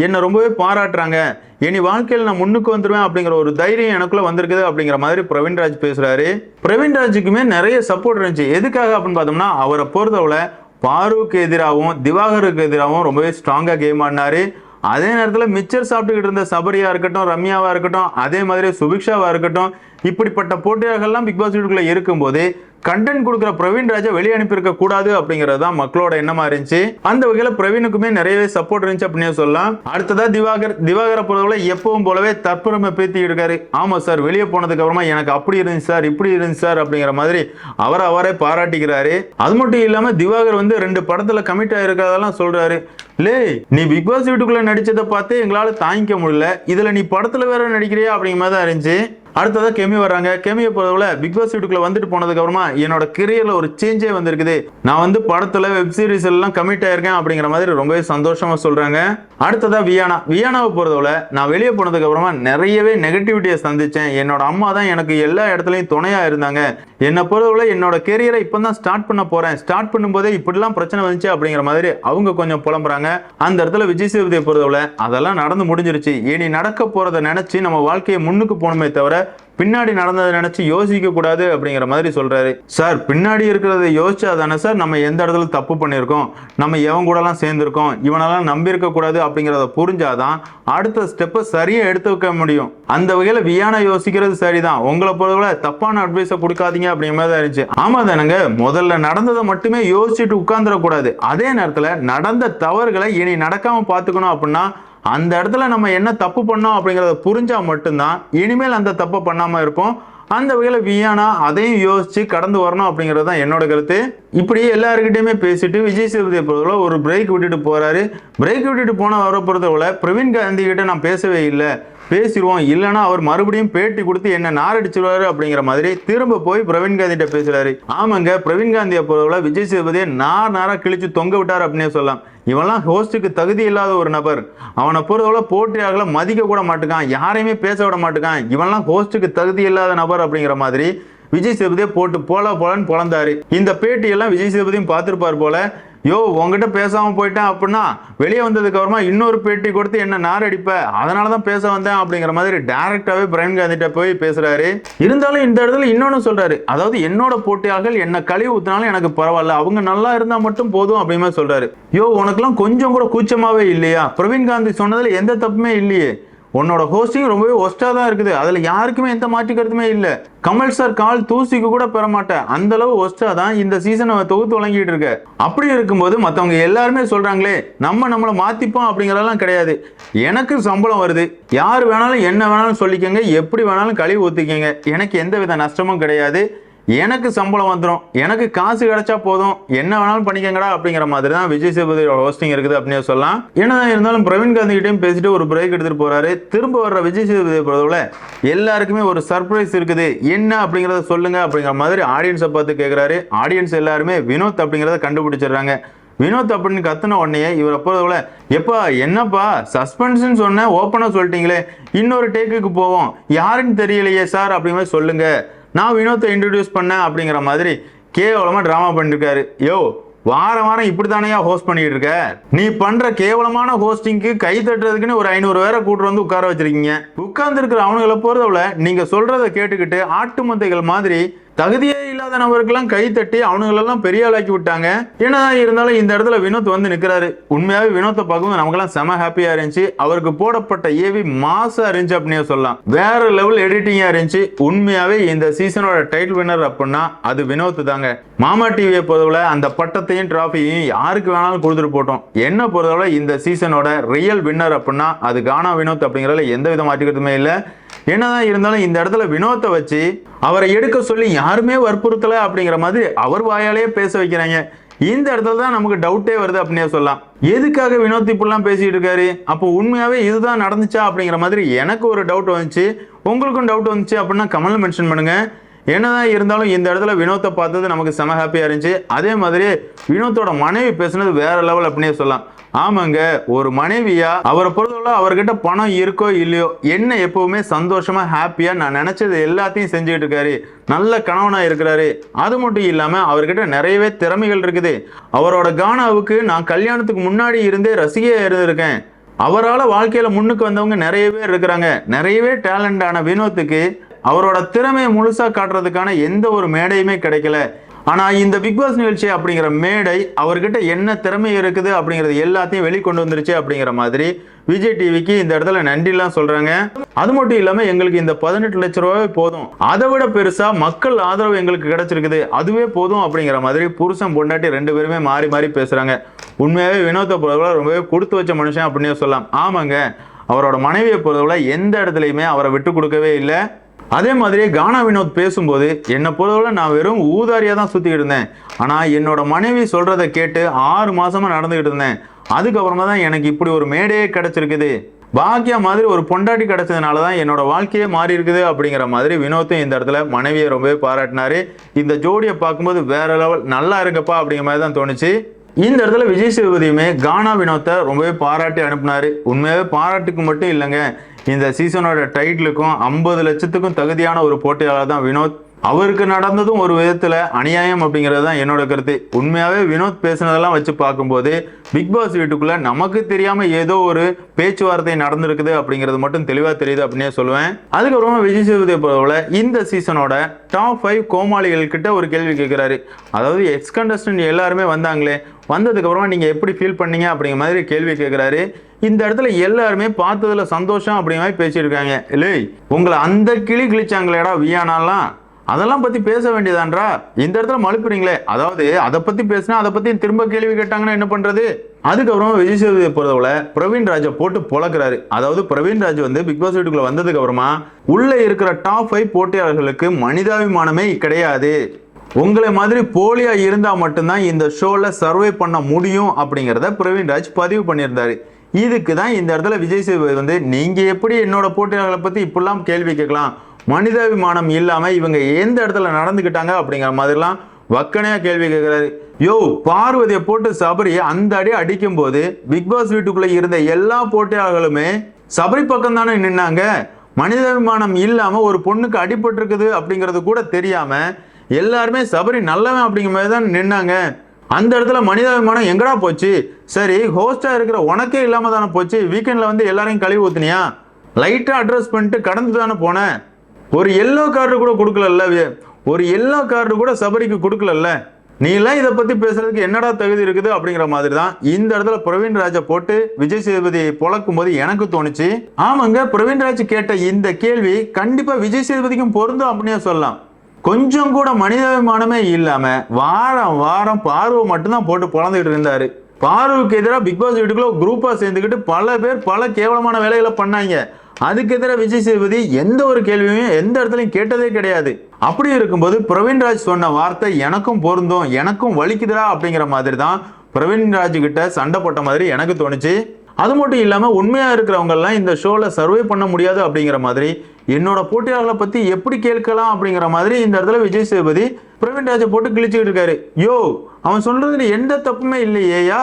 என்னை ரொம்பவே பாராட்டுறாங்க. இனி வாழ்க்கையில் நான் முன்னுக்கு வந்துடுவேன் அப்படிங்கிற ஒரு தைரியம் எனக்குள்ளே வந்திருக்குது அப்படிங்கிற மாதிரி பிரவீன்ராஜ் பேசுகிறாரு பிரவீன்ராஜுக்குமே நிறைய சப்போர்ட் இருந்துச்சு. எதுக்காக அப்படின்னு பார்த்தோம்னா அவரை பொறுத்தவரை பாருவுக்கு எதிராகவும் திவாகருக்கு எதிராகவும் ரொம்பவே ஸ்ட்ராங்காக கேம் ஆடினாரு. அதே நேரத்தில் மிச்சர் சாப்பிட்டுக்கிட்டு இருந்த சபரியா இருக்கட்டும் ரம்யாவா இருக்கட்டும் அதே மாதிரி சுபிக்ஷாவா இருக்கட்டும் இப்படிப்பட்ட போட்டியாளர்கள்லாம் பிக் பாஸ் வீட்டுக்குள்ள இருக்கும்போது கண்டென்ட் கொடுக்குற பிரவீன் ராஜா வெளியே அனுப்பியிருக்க கூடாது அப்படிங்கிறது தான் மக்களோட எண்ணமா இருந்துச்சு. அந்த வகையில பிரவீனுக்குமே நிறையவே சப்போர்ட் இருந்துச்சு அப்படின்னு சொல்லலாம். அடுத்ததா திவாகர் திவாகரை பொறுத்தவரை எப்பவும் போலவே தற்பெருமை பேத்தி இருக்காரு. ஆமா சார் வெளியே போனதுக்கு அப்புறமா எனக்கு அப்படி இருந்துச்சு சார் இப்படி இருந்துச்சு சார் அப்படிங்கிற மாதிரி அவரை அவரே பாராட்டிக்கிறாரு. அது மட்டும் இல்லாம திவாகர் வந்து ரெண்டு படத்துல கமிட் ஆயிருக்கிறதெல்லாம் சொல்றாரு. லே நீ பிக் பாஸ் வீட்டுக்குள்ள நடிச்சதை பார்த்து எங்களால தாங்கிக்க முடியல. இதுல நீ படத்துல வேற நடிக்கிறியா? அப்படிங்கிற மாதிரி தான் இருந்துச்சு. அடுத்ததாக கெமி வர்றாங்க. கெமியை பொறுத்தவரை பிக் பாஸ் வீட்டுக்குள்ள வந்துட்டு போனதுக்கு அப்புறமா என்னோட கெரியர்ல ஒரு சேஞ்சே வந்திருக்குது. நான் வந்து படத்துல வெப் சீரிஸ் எல்லாம் கமிட் ஆயிருக்கேன் அப்படிங்கிற மாதிரி ரொம்பவே சந்தோஷமா சொல்றாங்க. அடுத்ததாக வியானா வியானாவை பொறுத்தவரை நான் வெளியே போனதுக்கு அப்புறமா நிறையவே நெகட்டிவிட்டியை சந்திச்சேன். என்னோட அம்மா தான் எனக்கு எல்லா இடத்துலையும் துணையா இருந்தாங்க. என்னை பொறுத்தவரை என்னோட கெரியரை இப்போ தான் ஸ்டார்ட் பண்ண போறேன். ஸ்டார்ட் பண்ணும்போதே இப்படிலாம் பிரச்சனை வந்துச்சு அப்படிங்கிற மாதிரி அவங்க கொஞ்சம் புலம்புறாங்க. அந்த இடத்துல விஜய் சேதுபதியை பொறுத்தவரை அதெல்லாம் நடந்து முடிஞ்சிருச்சு. இனி நடக்க போறதை நினைச்சு நம்ம வாழ்க்கையை முன்னுக்கு போகணுமே தவிர பின்னாடி நடந்ததை நினைச்சு யோசிக்க கூடாது அப்படிங்கிற மாதிரி சொல்றாரு. சார் பின்னாடி இருக்கிறத யோசிச்சா தானே சார் நம்ம எந்த இடத்துல தப்பு பண்ணியிருக்கோம்? நம்ம எவன் கூடலாம் சேர்ந்திருக்கோம்? இவனெல்லாம் நம்பி கூடாது அப்படிங்கிறத புரிஞ்சாதான் அடுத்த ஸ்டெப்பை சரியா எடுத்து வைக்க முடியும். அந்த வகையில வியானா யோசிக்கிறது சரிதான். உங்களை பொறுத்தவரை தப்பான அட்வைஸை கொடுக்காதீங்க அப்படிங்கிற மாதிரி தான் இருந்துச்சு. ஆமா தானுங்க முதல்ல நடந்ததை மட்டுமே யோசிச்சுட்டு உட்கார்ந்துடக்கூடாது. அதே நேரத்தில் நடந்த தவறுகளை இனி நடக்காம பார்த்துக்கணும் அப்படின்னா அந்த இடத்துல நம்ம என்ன தப்பு பண்ணோம் அப்படிங்கிறத புரிஞ்சால் மட்டும்தான் இனிமேல் அந்த தப்பை பண்ணாமல் இருப்போம். அந்த வகையில் வியானா அதையும் யோசித்து கடந்து வரணும் அப்படிங்கிறது தான் என்னோட கருத்து. இப்படி எல்லாருக்கிட்டையுமே பேசிட்டு விஜய் சேதுபதியை பொறுத்தவரை ஒரு பிரேக் விட்டுட்டு போகிறாரு பிரேக் விட்டுட்டு போன வர பொறுத்தவரை பிரவீன் காந்தி கிட்ட நான் பேசவே இல்லை. பேசிடுவோம். இல்லைன்னா அவர் மறுபடியும் பேட்டி கொடுத்து என்ன நாரடிச்சிருவாரு அப்படிங்கிற மாதிரி திரும்ப போய் பிரவீன் காந்திகிட்ட பேசுறாரு. ஆமாங்க பிரவீன் காந்தியை பொறுத்தவரை விஜய் சேதுபதியை நார் நாரா கிழிச்சு தொங்க விட்டார் அப்படின்னு சொல்லலாம். இவன்லாம் ஹோஸ்ட்டுக்கு தகுதி இல்லாத ஒரு நபர். அவனை பொறுத்தவரை போட்டியாளர்களை மதிக்க கூட மாட்டுக்கான். யாரையுமே பேச விட மாட்டுக்கான். இவன்லாம் ஹோஸ்ட்டுக்கு தகுதி இல்லாத நபர் அப்படிங்கிற மாதிரி விஜய் சேதுபதியை போட்டு போல போலன்னு பிறந்தாரு இந்த பேட்டியெல்லாம் விஜய் சேதுபதியும் பார்த்துருப்பார் போல யோ உங்ககிட்ட பேசாம போயிட்டேன் அப்படின்னா வெளியே வந்ததுக்கு அப்புறமா இன்னொரு பேட்டி கொடுத்து என்ன நார் அடிப்ப? அதனால தான் பேச வந்தேன் அப்படிங்கிற மாதிரி டைரக்டாவே பிரவீன் காந்திட்ட போய் பேசுறாரு. இருந்தாலும் இந்த இடத்துல இன்னொன்று சொல்றாரு. அதாவது என்னோட போட்டியாளர்கள் என்ன கழிவு ஊற்றினாலும் எனக்கு பரவாயில்ல. அவங்க நல்லா இருந்தால் மட்டும் போதும் அப்படிமே மாதிரி சொல்றாரு. யோ உனக்குலாம் கொஞ்சம் கூட கூச்சமாவே இல்லையா? பிரவீன் காந்தி சொன்னதில் எந்த தப்புமே இல்லையே. உன்னோட ஹோஸ்டிங் ரொம்பவே ஒஸ்ட்டாக தான் இருக்குது. அதில் யாருக்குமே எந்த மாற்று கருத்துமே இல்லை. கமல் சார் கால் தூசிக்கு கூட பெற மாட்டேன். அந்த அளவு ஒஸ்ட்டாக தான் இந்த சீசனை தொகுத்து வழங்கிட்டு இருக்க. அப்படி இருக்கும்போது மற்றவங்க எல்லாருமே சொல்கிறாங்களே நம்ம நம்மளை மாற்றிப்போம் அப்படிங்கிறதெல்லாம் கிடையாது. எனக்கு சம்பளம் வருது. யார் வேணாலும் என்ன வேணாலும் சொல்லிக்கங்க எப்படி வேணாலும் கழிவு ஊற்றிக்கோங்க எனக்கு எந்த வித நஷ்டமும் கிடையாது. எனக்கு சம்பளம் வந்துடும் எனக்கு காசு கிடைச்சா போதும். என்ன வேணாலும் பண்ணிக்கங்கடா அப்படிங்கிற மாதிரி தான் விஜய் சேதுபதியோட ஹோஸ்டிங் இருக்குது அப்படின்னு சொல்லலாம். என்னதான் இருந்தாலும் பிரவீன் காந்தி கிட்டையும் பேசிட்டு ஒரு பிரேக் எடுத்துட்டு போறாரு. திரும்ப வர்ற விஜய் சேதுபதியை பொறுத்தவரை எல்லாருக்குமே ஒரு சர்ப்ரைஸ் இருக்குது. என்ன அப்படிங்கிறத சொல்லுங்க அப்படிங்கிற மாதிரி ஆடியன்ஸை பார்த்து கேட்குறாரு ஆடியன்ஸ் எல்லாருமே வினோத் அப்படிங்கிறத கண்டுபிடிச்சிடுறாங்க. வினோத் அப்படின்னு கத்துன உடனே இவர் அப்போதுல எப்பா என்னப்பா சஸ்பென்ஸ்னு சொன்னேன் ஓப்பனாக சொல்லிட்டீங்களே. இன்னொரு டேக்குக்கு போவோம். யாருன்னு தெரியலையே சார் அப்படிங்கிற மாதிரி சொல்லுங்க. நான் வினோத்தை இன்ட்ரடியூஸ் பண்ணேன் அப்படிங்கிற மாதிரி கேவலமாக ட்ராமா பண்ணியிருக்காரு யோ வாரம் வாரம் இப்படி தானேயா ஹோஸ்ட் பண்ணிட்டு இருக்க? நீ பண்ற கேவலமான ஹோஸ்டிங்க்கு கை தட்டுறதுக்குன்னு ஒரு ஐநூறு பேரை கூட்டு வந்து உட்கார வச்சிருக்கீங்க. உட்கார்ந்து இருக்கிற அவனுங்களை பொறுத்தவரை நீங்க சொல்றதை கேட்டுக்கிட்டு ஆட்டு மந்தைகள் மாதிரி தகுதியே இல்லாத நபருக்கெல்லாம் கை தட்டி அவனுங்களெல்லாம் பெரிய ஆளாக்கி விட்டாங்க. ஏன்னா இருந்தாலும் இந்த இடத்துல வினோத் வந்து நிற்கிறாரு உண்மையாகவே வினோத்தை பார்க்கும்போது நமக்கெல்லாம் செம ஹாப்பியாக இருந்துச்சு. அவருக்கு போடப்பட்ட ஏவி மாசா இருந்துச்சு அப்படின்னே சொல்லலாம். வேற லெவல் எடிட்டிங்காக இருந்துச்சு. உண்மையாகவே இந்த சீசனோட டைட்டில் வின்னர் அப்படின்னா அது வினோத் தாங்க. மாமா டிவியை பொறுத்தவரை அந்த பட்டத்தையும் டிராஃபியையும் யாருக்கு வேணாலும் கொடுத்துட்டு போட்டோம். என்ன பொறுத்தவரை இந்த சீசனோட ரியல் வின்னர் அப்படின்னா அது கானா வினோத் அப்படிங்கிறதுல எந்த வித மாற்றிக்கிறதுமே இல்லை. என்னதான் இருந்தாலும் இந்த இடத்துல வினோத்தை வச்சு அவரை எடுக்க சொல்லி யாருமே வற்புறுத்தல அப்படிங்கிற மாதிரி அவர் வாயாலேயே பேச வைக்கிறாங்க. இந்த இடத்துல தான் நமக்கு டவுட்டே வருது அப்படின்னே சொல்லலாம். எதுக்காக வினோத் இப்படிலாம் பேசிட்டு இருக்காரு? அப்போ உண்மையாவே இதுதான் நடந்துச்சா அப்படிங்கிற மாதிரி எனக்கு ஒரு டவுட் வந்துச்சு. உங்களுக்கும் டவுட் வந்துச்சு அப்படின்னா கமெண்ட்ல மென்ஷன் பண்ணுங்க. என்னதான் இருந்தாலும் இந்த இடத்துல வினோத்தை பார்த்தது நமக்கு செம ஹாப்பியா இருந்துச்சு. அதே மாதிரி வினோத்தோட மனைவி பேசுனது வேற லெவல் அப்படின்னே சொல்லலாம். ஆமாங்க ஒரு மனைவியா அவரை பொறுத்தவரை அவர்கிட்ட பணம் இருக்கோ இல்லையோ என்ன எப்பவுமே சந்தோஷமா ஹாப்பியா நான் நினைச்சது எல்லாத்தையும் செஞ்சுக்கிட்டு இருக்காரு. நல்ல கணவனா இருக்கிறாரு. அது மட்டும் இல்லாம அவர்கிட்ட நிறையவே திறமைகள் இருக்குது. அவரோட கானாவுக்கு நான் கல்யாணத்துக்கு முன்னாடி இருந்தே ரசிகையா இருந்திருக்கேன். அவரால் வாழ்க்கையில் முன்னுக்கு வந்தவங்க நிறைய பேர் இருக்கிறாங்க. நிறையவே டேலண்டான வினோத்துக்கு அவரோட திறமையை முழுசாக காட்டுறதுக்கான எந்த ஒரு மேடையுமே கிடைக்கல. ஆனால் இந்த பிக் பாஸ் நிகழ்ச்சி அப்படிங்கிற மேடை அவர்கிட்ட என்ன திறமை இருக்குது அப்படிங்கிறது எல்லாத்தையும் வெளிக்கொண்டு வந்துருச்சு அப்படிங்கிற மாதிரி விஜய் டிவிக்கு இந்த இடத்துல நன்றிலாம் சொல்றாங்க. அது மட்டும் இல்லாம எங்களுக்கு இந்த பதினெட்டு லட்ச ரூபாய் போதும். அதை விட பெருசா மக்கள் ஆதரவு எங்களுக்கு கிடைச்சிருக்குது. அதுவே போதும் அப்படிங்கிற மாதிரி புருஷன் பொண்டாட்டி ரெண்டு பேருமே மாறி மாறி பேசுறாங்க. உண்மையாவே வினோத்தை பொறுத்தவரை ரொம்பவே கொடுத்து வச்ச மனுஷன் அப்படின்னே சொல்லலாம். ஆமாங்க அவரோட மனைவியை பொறுத்தவரை எந்த இடத்துலையுமே அவரை விட்டு கொடுக்கவே இல்லை. அதே மாதிரி கானா வினோத் பேசும்போது என்னை பொறுத்தவரை நான் வெறும் ஊதாரியாக தான் சுற்றிக்கிட்டு இருந்தேன். ஆனால் என்னோட மனைவி சொல்கிறத கேட்டு ஆறு மாதமாக நடந்துக்கிட்டு இருந்தேன். அதுக்கப்புறமா தான் எனக்கு இப்படி ஒரு மேடையே கிடச்சிருக்குது. பாக்கியா மாதிரி ஒரு பொண்டாட்டி கிடைச்சதுனால தான் என்னோட வாழ்க்கையே மாறி இருக்குது அப்படிங்கிற மாதிரி வினோத்தும் இந்த இடத்துல மனைவியை ரொம்பவே பாராட்டினாரு. இந்த ஜோடியை பார்க்கும்போது வேற லெவல் நல்லா இருக்கப்பா அப்படிங்கிற மாதிரி தான் தோணுச்சு. இந்த இடத்துல விஜய் சேதுபதியுமே கானா வினோத்தை ரொம்பவே பாராட்டி அனுப்புனாரு. உண்மையாகவே பாராட்டுக்கு மட்டும் இல்லைங்க. இந்த சீசனோட டைட்டிலுக்கும் ஐம்பது லட்சத்துக்கும் தகுதியான ஒரு போட்டியாளர் தான் வினோத். அவருக்கு நடந்ததும் ஒரு விதத்துல அநியாயம் அப்படிங்கிறது தான் என்னோட கருத்து. உண்மையாவே வினோத் பேசுனதெல்லாம் வச்சு பார்க்கும்போது பிக் பாஸ் வீட்டுக்குள்ள நமக்கு தெரியாம ஏதோ ஒரு பேச்சுவார்த்தை நடந்திருக்குது அப்படிங்கிறது மட்டும் தெளிவா தெரியுது அப்படின்னே சொல்லுவேன். அதுக்கப்புறமா விஜய் சேதுபதி போல இந்த சீசனோட டாப் ஃபைவ் கோமாளிகள் கிட்ட ஒரு கேள்வி கேட்கிறாரு. அதாவது எக்ஸ் கண்டஸ்டன்ட் எல்லாருமே வந்தாங்களே வந்ததுக்கு நீங்கள் நீங்க எப்படி ஃபீல் பண்ணீங்க அப்படிங்கிற மாதிரி கேள்வி கேட்கிறாரு. இந்த இடத்துல எல்லாருமே பார்த்ததுல சந்தோஷம் அப்படிங்கிற மாதிரி பேசியிருக்காங்க. இல்லை உங்களை அந்த கிளி கிழிச்சாங்களேடா வியானாலாம். அதெல்லாம் பத்தி பேச வேண்டியதான்றா? இந்த இடத்துல மழுப்புறீங்களே. அதாவது அதை பத்தி பேசினா அதை பத்தி திரும்ப கேள்வி கேட்டாங்கன்னா என்ன பண்றது? அதுக்கப்புறமா விஜய் சேதுபதியை பொறுத்தவரை பிரவீன் ராஜை போட்டு பொழக்கிறாரு. அதாவது பிரவீன் ராஜ் வந்து பிக் பாஸ் வீட்டுக்குள்ள வந்ததுக்கு அப்புறமா உள்ள இருக்கிற டாப் ஃபைவ் போட்டியாளர்களுக்கு மனிதாபிமானமே கிடையாது. உங்களை மாதிரி போலியா இருந்தா மட்டும்தான் இந்த ஷோல சர்வே பண்ண முடியும் அப்படிங்கிறத பிரவீன் ராஜ் பதிவு பண்ணியிருந்தாரு. இதுக்கு தான் இந்த இடத்துல விஜய் சேதுபதி வந்து நீங்கள் எப்படி என்னோட போட்டியாளர்களை பற்றி இப்படிலாம் கேள்வி கேட்கலாம்? மனிதாபிமானம் இல்லாமல் இவங்க எந்த இடத்துல நடந்துக்கிட்டாங்க? அப்படிங்கிற மாதிரிலாம் வக்கனையாக கேள்வி கேட்குறாரு. யோ பார்வதியை போட்டு சபரி அந்த அடி அடிக்கும் போது பிக் பாஸ் இருந்த எல்லா போட்டியாளர்களுமே சபரி பக்கம் தானே நின்னாங்க? மனிதாபிமானம் இல்லாமல் ஒரு பொண்ணுக்கு அடிபட்டிருக்குது அப்படிங்கிறது கூட தெரியாமல் எல்லாருமே சபரி நல்லவன் அப்படிங்கிற மாதிரி தான் நின்னாங்க. அந்த இடத்துல மனிதாபிமானம் எங்கடா போச்சு? சரி ஹோஸ்டா இருக்கிற உனக்கே இல்லாம தானே போச்சு. வீக்கெண்ட்ல வந்து எல்லாரையும் கழுவி ஊத்துனியா? லைட்டா அட்ரஸ் பண்ணிட்டு கடந்து தானே போனேன் ஒரு எல்லோ கார்டு கூட கொடுக்கலல்ல ஒரு எல்லோ கார்டு கூட சபரிக்கு கொடுக்கலல்ல? நீ எல்லாம் இதை பத்தி பேசுறதுக்கு என்னடா தகுதி இருக்குது அப்படிங்கிற மாதிரி தான் இந்த இடத்துல பிரவீன் ராஜை போட்டு விஜய் சேதுபதி பொழக்கும் போது எனக்கு தோணுச்சு. ஆமாங்க பிரவீன் ராஜ் கேட்ட இந்த கேள்வி கண்டிப்பா விஜய் சேதுபதிக்கும் பொருந்தும் அப்படின்னே சொல்லலாம். கொஞ்சம் கூட மனிதாபிமானமே இல்லாம வாரம் வாரம் பார்வை மட்டும்தான் போட்டு பிறந்துக்கிட்டு இருந்தாரு. பார்வுக்கு எதிராக பிக் பாஸ் வீட்டுக்குள்ள குரூப்பா சேர்ந்துக்கிட்டு பல பேர் பல கேவலமான வேலைகளை பண்ணாங்க. அதுக்கு எதிராக விஜய் சேதுபதி எந்த ஒரு கேள்வியும் எந்த இடத்துலையும் கேட்டதே கிடையாது. அப்படி இருக்கும்போது பிரவீன் ராஜ் சொன்ன வார்த்தை எனக்கும் பொருந்தும் எனக்கும் வலிக்குதுடா அப்படிங்கிற மாதிரி தான் பிரவீன் ராஜ் கிட்ட சண்டை போட்ட மாதிரி எனக்கு தோணுச்சு. அது மட்டும் இல்லாமல் உண்மையாக இருக்கிறவங்கெல்லாம் இந்த ஷோவில் சர்வே பண்ண முடியாது அப்படிங்கிற மாதிரி என்னோட போட்டியாளர்களை பற்றி எப்படி கேட்கலாம் அப்படிங்கிற மாதிரி இந்த இடத்துல விஜய் சேதுபதி பிரவீன் ராஜை போட்டு கிழிச்சுக்கிட்டு இருக்காரு. யோ அவன் சொல்றதுல எந்த தப்புமே இல்லையேயா?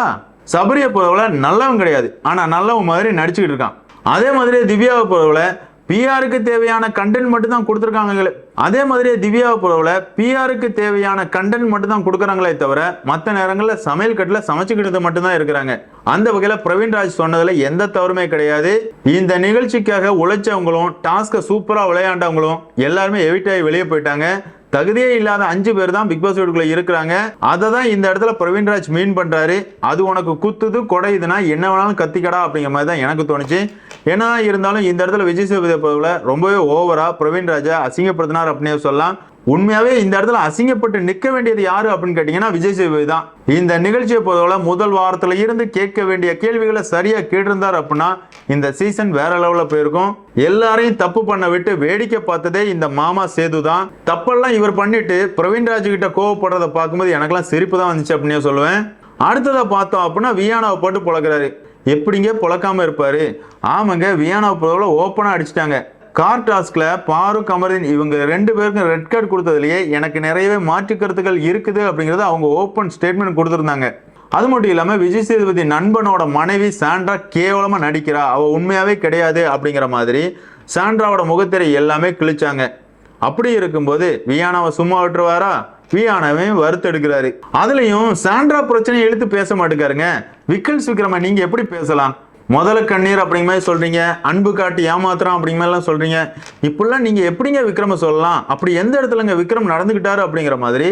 சபரியை பொறுத்தவரை நல்லவன் கிடையாது. ஆனால் நல்லவன் மாதிரி நடிச்சுக்கிட்டு இருக்கான். அதே மாதிரி திவ்யாவை பொறுத்தவரை பிஆருக்கு தேவையான கண்டென்ட் மட்டும் தான் கொடுத்துருக்காங்களே அதே மாதிரியே திவ்யாவை போலவில் பிஆருக்கு தேவையான கண்டென்ட் மட்டும் தான் கொடுக்குறாங்களே தவிர மற்ற நேரங்களில் சமையல் கட்டில் சமைச்சுக்கிட்டது மட்டும்தான் இருக்கிறாங்க. அந்த வகையில் பிரவீன் ராஜ் எந்த தவறுமே கிடையாது. இந்த நிகழ்ச்சிக்காக உழைச்சவங்களும் டாஸ்க்கை சூப்பராக விளையாண்டவங்களும் எல்லாருமே எவிட்டாகி ஆகி வெளியே போயிட்டாங்க. தகுதியே இல்லாத அஞ்சு பேர் தான் பிக் பாஸ் வீட்டுக்குள்ள இருக்கிறாங்க. அதை தான் இந்த இடத்துல பிரவீன்ராஜ் மீன் பண்றாரு. அது உனக்கு குத்துது கொடையுதுன்னா என்ன வேணாலும் கத்திக்கடா அப்படிங்கிற மாதிரி தான் எனக்கு தோணுச்சு. ஏன்னா இருந்தாலும் இந்த இடத்துல விஜய் சேதுபதி பொதுவில் ரொம்பவே ஓவரா பிரவீன்ராஜை அசிங்கப்படுத்தினார் அப்படின்னே சொல்லலாம். உண்மையாவே இந்த இடத்துல அசிங்கப்பட்டு நிற்க வேண்டியது யாரு அப்படின்னு கேட்டீங்கன்னா விஜய் சேதுபதி தான். இந்த நிகழ்ச்சியை பொறுத்தவரை முதல் வாரத்துல இருந்து கேட்க வேண்டிய கேள்விகளை சரியா கேட்டிருந்தார் அப்படின்னா இந்த சீசன் வேற லெவலில் போயிருக்கும். எல்லாரையும் தப்பு பண்ண விட்டு வேடிக்கை பார்த்ததே இந்த மாமா சேது தான். தப்பெல்லாம் இவர் பண்ணிட்டு பிரவீன்ராஜ் கிட்ட கோவப்படுறத பார்க்கும்போது எனக்கெல்லாம் சிரிப்பு தான் வந்துச்சு அப்படின்னே சொல்லுவேன். அடுத்ததை பார்த்தோம் அப்படின்னா வியானாவை போட்டு பொழக்கிறாரு. எப்படிங்க பிழக்காம இருப்பாரு? ஆமாங்க வியானாவை பொறுத்தவரை ஓப்பனா அடிச்சிட்டாங்க. கார் டாஸ்கில் பாரு கமரின் இவங்க ரெண்டு பேருக்கும் ரெட் கார்டு கொடுத்ததுலையே எனக்கு நிறையவே மாற்று கருத்துக்கள் இருக்குது அப்படிங்கிறது அவங்க ஓப்பன் ஸ்டேட்மெண்ட் கொடுத்துருந்தாங்க. அது மட்டும் இல்லாமல் விஜய் சேதுபதி நண்பனோட மனைவி சாண்ட்ரா கேவலமாக நடிக்கிறா. அவள் உண்மையாகவே கிடையாது அப்படிங்கிற மாதிரி சாண்ட்ராவோட முகத்திரை எல்லாமே கிழிச்சாங்க. அப்படி இருக்கும்போது வியானாவை சும்மா விட்டுருவாரா? வியானாவே வறுத்தெடுக்கிறாரு. அதுலேயும் சாண்ட்ரா பிரச்சனையை இழுத்து பேச மாட்டேங்காருங்க விக்கல்ஸ் விக்ரம நீங்கள் எப்படி பேசலாம்? முதல்ல கண்ணீர் அப்படிங்க மாதிரி சொல்கிறீங்க அன்பு காட்டி ஏமாத்துறோம் அப்படிங்கிற மாதிரிலாம் சொல்கிறீங்க இப்படிலாம் நீங்கள் எப்படிங்க விக்ரம சொல்லலாம்? அப்படி எந்த இடத்துலங்க விக்ரம் நடந்துக்கிட்டாரு அப்படிங்கிற மாதிரி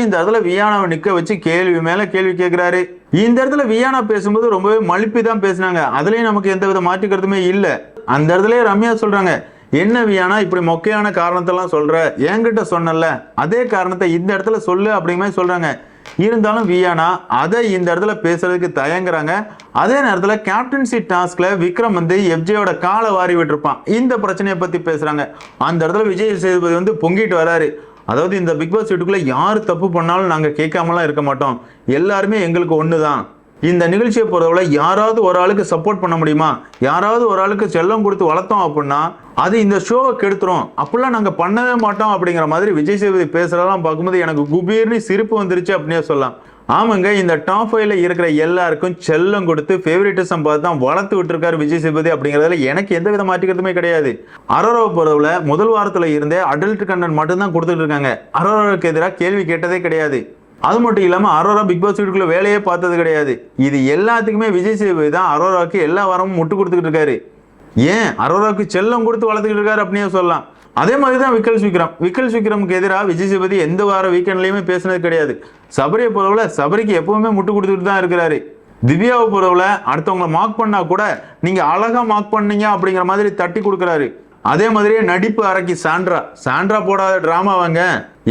இந்த இடத்துல வியானாவை நிற்க வச்சு கேள்வி மேலே கேள்வி கேட்குறாரு இந்த இடத்துல வியானா பேசும்போது ரொம்பவே மழுப்பி தான் பேசினாங்க. அதுலேயும் நமக்கு எந்த வித மாற்றிக்கிறதுமே இல்லை. அந்த இடத்துல ரம்யா சொல்கிறாங்க என்ன வியானா இப்படி மொக்கையான காரணத்தெல்லாம் சொல்கிற என்கிட்ட சொன்னல அதே காரணத்தை இந்த இடத்துல சொல்லு அப்படிங்கிற மாதிரி சொல்கிறாங்க இருந்தாலும் வியானா அதை இந்த இடத்துல பேசுறதுக்கு தயங்குறாங்க. அதே நேரத்தில் கேப்டன்சி டாஸ்க்ல விக்ரம் வந்து எஃப்ஜேயோட காலை வாரி விட்டுருப்பான். இந்த பிரச்சனையை பத்தி பேசுறாங்க. அந்த இடத்துல விஜய் சேதுபதி வந்து பொங்கிட்டு வராரு. அதாவது இந்த பிக் பாஸ் வீட்டுக்குள்ள யார் தப்பு பண்ணாலும் நாங்கள் கேட்காமலாம் இருக்க மாட்டோம். எல்லாருமே எங்களுக்கு ஒன்று தான் இந்த நிகழ்ச்சியை பொறுத்தவரை யாராவது ஒரு ஆளுக்கு சப்போர்ட் பண்ண முடியுமா? யாராவது ஒரு ஆளுக்கு செல்லம் கொடுத்து வளர்த்தோம் அப்படின்னா அது இந்த ஷோவை கெடுத்துரும். அப்படிலாம் நாங்கள் பண்ணவே மாட்டோம் அப்படிங்கிற மாதிரி விஜய் சேதுபதி பேசுறதெல்லாம் பார்க்கும்போது எனக்கு குபீர்னு சிரிப்பு வந்துருச்சு அப்படின்னே சொல்லலாம். ஆமாங்க இந்த டாப் ஃபைவ்ல இருக்கிற எல்லாருக்கும் செல்லம் கொடுத்து ஃபேவரட்டிசம் பார்த்து தான் வளர்த்து விட்டுருக்காரு விஜய் சேதுபதி அப்படிங்கிறதுல எனக்கு எந்த வித மாற்றிக்கிறதுமே கிடையாது. அரோராவை பொறுத்தவரை முதல் வாரத்தில் இருந்தே அடல்ட் கண்டென்ட் மட்டும்தான் கொடுத்துட்டு இருக்காங்க. அரோராவுக்கு எதிராக கேள்வி கேட்டதே கிடையாது. அது மட்டும் இல்லாமல் அரோரா பிக் பாஸ் வீட்டுக்குள்ள வேலையே பார்த்தது கிடையாது. இது எல்லாத்துக்குமே விஜய் சேவை தான். அரோராவுக்கு எல்லா வாரமும் முட்டு கொடுத்துக்கிட்டு இருக்காரு. ஏன்? அரோராவுக்கு செல்லம் கொடுத்து வளர்த்துக்கிட்டு இருக்காரு அப்படின்னே சொல்லலாம். அதே மாதிரி தான் விக்கல் விக்ரம் விக்கல் விக்ரமுக்கு எதிராக விஜய் சேபதி எந்த வார வீக்கெண்ட்லையுமே பேசினது கிடையாது. சபரியை பொறுவில் சபரிக்கு எப்பவுமே முட்டு கொடுத்துட்டு தான் இருக்கிறாரு. திவ்யாவை பொறுவில் அடுத்தவங்களை மார்க் பண்ணா கூட நீங்க அழகா மார்க் பண்ணீங்க அப்படிங்கிற மாதிரி தட்டி கொடுக்குறாரு. அதே மாதிரியே நடிப்பு அரக்கி சாண்ட்ரா. சாண்ட்ரா போடாத ட்ராமாவாங்க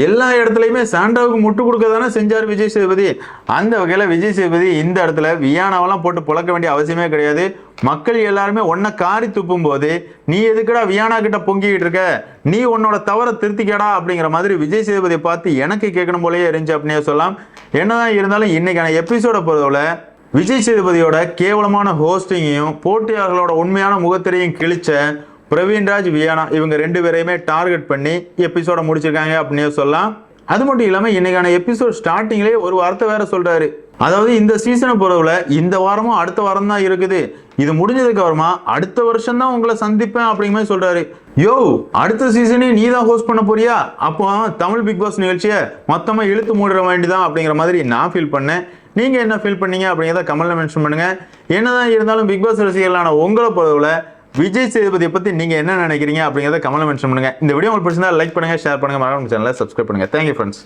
எல்லா இடத்துலையுமே சாண்ட்ராவுக்கு முட்டு கொடுக்க தானே செஞ்சார் விஜய் சேதுபதி. அந்த வகையில் விஜய் சேதுபதி இந்த இடத்துல வியானாவெல்லாம் போட்டு புழக்க வேண்டிய அவசியமே கிடையாது. மக்கள் எல்லாருமே ஒன்றை காரி துப்பும் போது நீ எதுக்குடா வியானா கிட்ட பொங்கிக்கிட்டு இருக்க? நீ உன்னோட தவறை திருத்திக்கடா அப்படிங்கிற மாதிரி விஜய் சேதுபதியை பார்த்து எனக்கு கேட்கணும் போலயே இருந்துச்சு அப்படின்னே சொல்லலாம். என்னதான் இருந்தாலும் இன்னைக்கான எபிசோட பொறுத்தவரை விஜய் சேதுபதியோட கேவலமான ஹோஸ்டிங்கையும் போட்டியாளர்களோட உண்மையான முகத்திரையும் கிழிச்ச பிரவீன்ராஜ் வியானா இவங்க ரெண்டு பேரையுமே டார்கெட் பண்ணி எபிசோட முடிச்சிருக்காங்க அப்படின்னே சொல்லலாம். அது மட்டும் இல்லாமல் இன்னைக்கான எபிசோட் ஸ்டார்டிங்லேயே ஒரு வார்த்தை வேற சொல்றாரு. அதாவது இந்த சீசனை பொறுவில் இந்த வாரமும் அடுத்த வாரம் தான் இருக்குது. இது முடிஞ்சதுக்கு அப்புறமா அடுத்த வருஷம் தான் உங்களை சந்திப்பேன் அப்படிங்கிற மாதிரி சொல்றாரு. யோ அடுத்த சீசனே நீ தான் ஹோஸ்ட் பண்ண போறியா? அப்போ தமிழ் பிக் பாஸ் நிகழ்ச்சியை மொத்தமாக இழுத்து மூடிட வேண்டிதான் அப்படிங்கிற மாதிரி நான் ஃபீல் பண்ணேன். நீங்க என்ன ஃபீல் பண்ணீங்க அப்படிங்கிறத கமல்ல மென்ஷன் பண்ணுங்க. என்னதான் இருந்தாலும் பிக் பாஸ் ரசிகர்களான உங்களை பொறுவில் விஜய் சேதுபதியை பற்றி நீங்கள் என்ன நினைக்கிறீங்க அப்படிங்கிறத கமெண்ட் மென்ஷன் பண்ணுங்க. இந்த வீடியோ உங்களுக்கு பிடிச்சிருந்தா லைக் பண்ணுங்க ஷேர் பண்ணுங்க. மறக்காம சேனலை சப்ஸ்கிரைப் பண்ணுங்கள் தேங்க்யூ ஃப்ரெண்ட்ஸ்